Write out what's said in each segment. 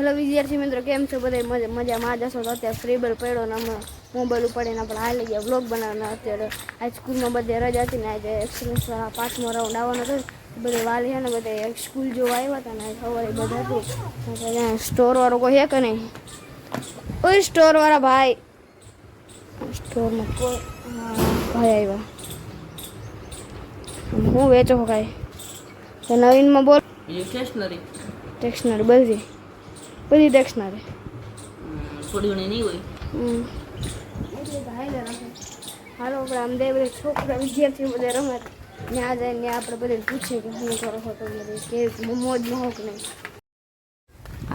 Hello વિદ્યાર્થી મિત્રો કેમ છો? બધા મજા મજામાં જશો તો અત્યારે ફ્રી બેલ પડ્યો ને અમે મોબાઈલ ઉપાડીને આપણે હાલી ગયા વ્લોગ બનાવવાના. અત્યારે આજ સ્કૂલમાં બધે રજા હતી ને આજે એક્સપિરિયન્સ વાળા પાંચમો રાઉન્ડ આવવાનો હતો. બધે વાલી છે ને બધે સ્કૂલ જોવા આવ્યા હતા ને આજ સવારે બધા હતું. સ્ટોર વાળો કોઈ હે કે નહીં? ઓય સ્ટોર વાળા ભાઈ. સ્ટોરમાં કોઈ ભાઈ આવ્યા. હું વેચો કાંઈ? તો નવીનમાં બોલ. સ્ટેશનરી સ્ટેશનરી ટેક્સનરી બધી બધી ટેક્સનરી થોડી ઘણી નહીં હોય. હાલો આપણે આમ બે બધા છોકરા વિદ્યાર્થીઓ બધા રમે ત્યાં જઈને આપણે બધે પૂછીએ કે શું કરો છો તમે કે મોજ ન હોક નહીં.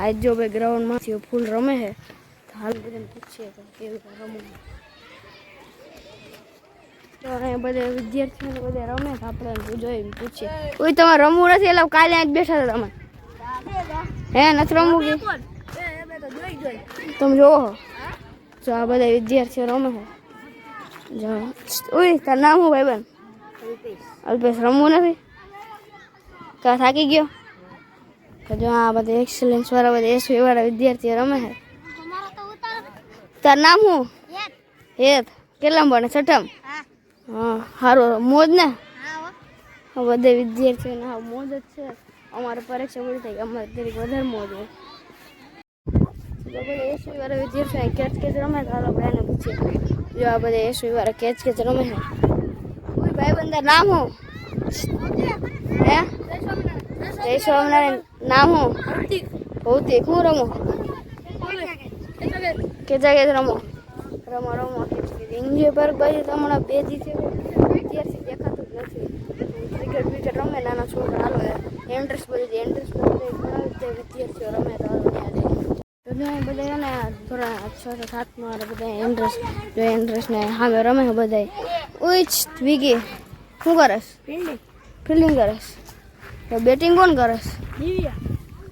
આજ જો ભાઈ ગ્રાઉન્ડમાંથી ફૂલ રમે છે તો હાલ બધાને પૂછીએ કે કેવી રીતે રમવું. તો અહીંયા બધા વિદ્યાર્થીઓ બધા રમે આપણે જોઈને પૂછીએ. કોઈ તમારે રમવું નથી એટલે કાલે જ બેઠા હતા તમે હે નથી રમવું કે તમે જોવો જો આ બધા વિદ્યાર્થીઓ રમે છે જો ઉઈ તાર નામ હું ભાઈ બેન? અલ્પેશ. રમવું નથી? કા થાકી ગયો? તો જો આ બધા એક્સલન્સ વાળા બધા એસવી વાળા વિદ્યાર્થીઓ રમે છે તાર નામ હું હેત. કેટલામ ભણે? છઠ્ઠામ હા. સારું મોજ ને? બધે બધા વિદ્યાર્થીઓને મોજ જ છે. અમારે પરીક્ષા પૂરી થઈ અમારે તરીકે વધારે મોજ બધા એસવી વાળા વિદ્યાર્થીઓ કેચ રમે તો ભાઈને પૂછીએ. જો આ બધા એસવી વાળા રમે છે. નામ હું? હે? નામ હું? ભૌતિક. હું રમો? કેચા કેચ રમો? રમો રમો. બાજુ હમણાં બે દી વિદ્યાર્થી દેખાતું જ નથી. રમે નાના છોકરા બધી એન્ટ્રેસ બધી ઘણા બધા વિદ્યાર્થીઓ રમે તો બધા બધા ધોરણ છ સાતમાં બધા ઇન્ટરેસ્ટ જો ઇન્ટરેસ્ટ ને સામે રમે બધા ઉઈચ વિકી શું કરસ ફિલ્ડિંગ કરસ તો બેટિંગ કોણ કરસ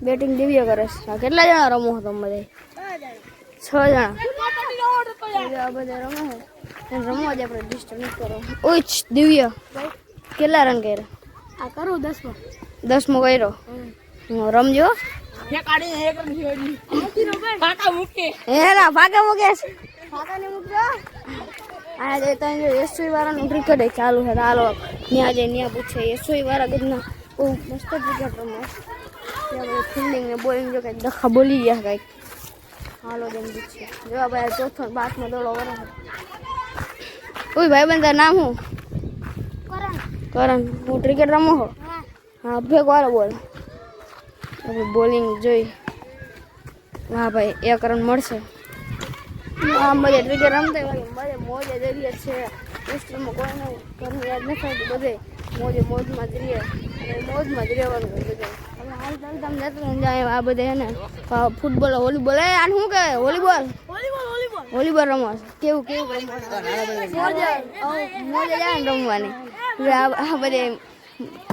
બેટિંગ દિવ્ય કરસ કેટલા જણા રમો છો બધા છ જણા બધા રમે છે રમવા જ આપણે ડિસ્ટર્બ નથી કરો ઉચ દિવ્ય કેટલા રન કર્યા આ કરું દસમો દસમો કર્યો રમજો એના ફાકા મૂકે છે. ફાકા આ જે એસવી વાળાનું ક્રિકેટ ચાલુ છે. હાલો ત્યાં જઈને ત્યાં પૂછે. એસવી વાળા કદના બહુ મસ્ત ક્રિકેટ રમે. ત્યાં ફિલ્ડિંગ ને બોલિંગ જો કંઈક દખા બોલી ગયા કંઈક. હાલો જેમ પૂછે જોવા ભાઈ ચોથો ને દોડો છે ઓય ભાઈ બંધ નામ હું કરણ. હું ક્રિકેટ રમો છો? હા ફેંક વાળો બોલ આપણે બોલિંગ જોઈ હા ભાઈ એક રન મળશે આ મજા ક્રિકેટ રમતા હોય બધે મોજે જઈએ છે હોસ્ટેલમાં કોઈને ઘરની યાદ નથી આવતું બધે મોજે મોજમાં જ રહીએ અને મોજમાં જ રહેવાનું બધે હવે હાલ ચાલતા આમ જતું જાય આ બધે છે ને ફૂટબોલ વોલીબોલ એ આને શું કહે વોલીબોલ વોલીબોલ રમો કેવું કેવું રમવાનું મોજે જાય ને રમવાની આ બધે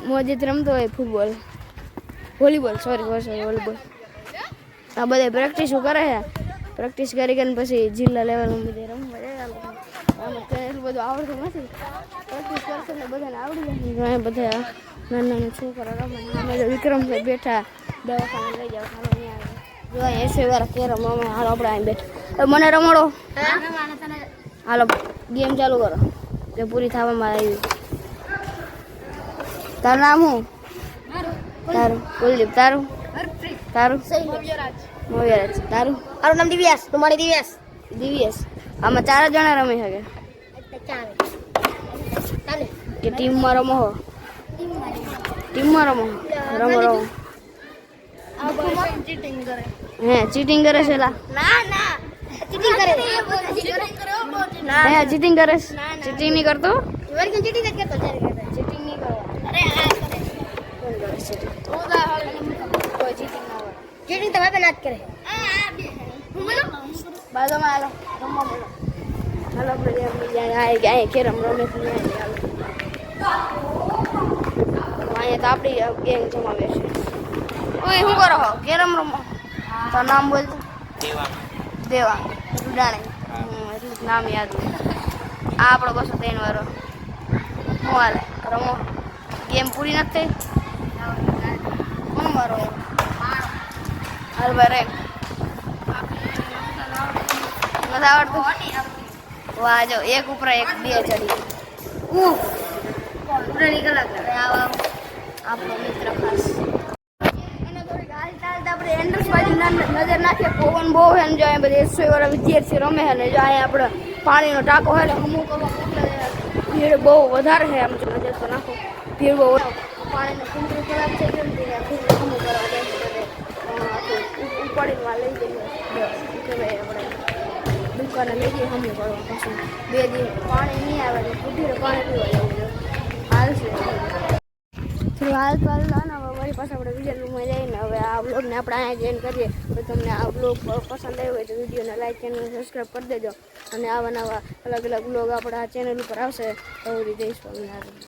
મોજે જ રમતો હોય football volleyball sorry sorry volleyball આ બધા પ્રેક્ટિસ કરે છે? પ્રેક્ટિસ કરી કરીને પછી જિલ્લા લેવલમાં બધે રમવા જાય. આમાં એટલું બધું આવડતું નથી. પ્રેક્ટિસ કરશે ને બધાને આવડી જાય. બધા નાના નાના છોકરા રમે અમે તો વિક્રમ ભાઈ બેઠા દવાખાને લઈ જાવ આવે. જો અહીંયા એસી વાળા કેરમ અમે હાલો આપણે અહીં બેઠા. મને રમાડો. હાલો ગેમ ચાલુ કરો. જે પૂરી થવામાં આવી. તારું નામ શું તારું કુલદીપ તારું તારું મોવિયારાજ તારું મારું નામ દિવ્યાસ તમારી દિવ્યાસ દિવ્યાસ આમાં ચાર જ જણા રમી શકે કે ટીમમાં રમો હો ટીમમાં રમો રમો રમો હે ચીટિંગ કરે છે લા ના ના ચીટિંગ કરે ના હે ચીટિંગ કરે ચીટિંગ નહીં કરતો ચીટિંગ જ કરતો ચીટિંગ તમે પણ ના જ કરે બાજુમાં હાલો રમવા બોલો હાલો આપણે ગયા કેરમ રમે અહીંયા તો આપણી ગેંગ જમાવે છે ઓય શું કરો હો કેરમ રમો તો નામ બોલતો દેવા દેવાંગ રૂડાણી નામ યાદ આ આપણો બસો ત્રણ વાળો હું હાલે રમો. ગેમ પૂરી નથી થઈ કોણ મારો હાલ ભાઈ રેક નથી આવડતું વાહ જો એક ઉપર એક બે ચડી ઉહ કોમ્પ્યુટરની કલાક આવા આપણો મિત્ર ખાસ એને થોડીક હાલતા હાલતા આપણે એન્ટ્રન્સ બાજુ ના- નજર નાખીએ પવન બહુ છે ને જો અહીંયા બધા એસઓ વાળા વિદ્યાર્થી રમે છે ને જો અહીંયા આપણે પાણીનો ટાંકો છે ને અમુક અમુક મોકલે છે. ભીડ બહુ વધારે છે આમ જો નજર તો નાખો ભીડ બહુ પાણીનું કુંડરું ખરાબ ગયું ને તેને હમું કરવા છે ઉ- ઉપાડીને વા લઈ જઈએ આપણે દુકાને લઈ જઈએ હમું કરવા પછી બે દિવસ પાણી નહીં આવે તો કુટીરે પાણી પીવા જવું જોઈએ હાલ છે તો હાલ ના હવે વળી પાછા આપણે બીજા રૂમમાં જઈને હવે આ બ્લોગને આપણે અહીંયા જોઈન કરીએ તો તમને આ બ્લોગ પસંદ આવ્યો હોય તો વિડીયોને લાઈક ચેનલ સબસ્ક્રાઈબ કરી દેજો અને આવા નવા અલગ અલગ બ્લોગ આપણા ચેનલ ઉપર આવશે તો રીતે જઈશું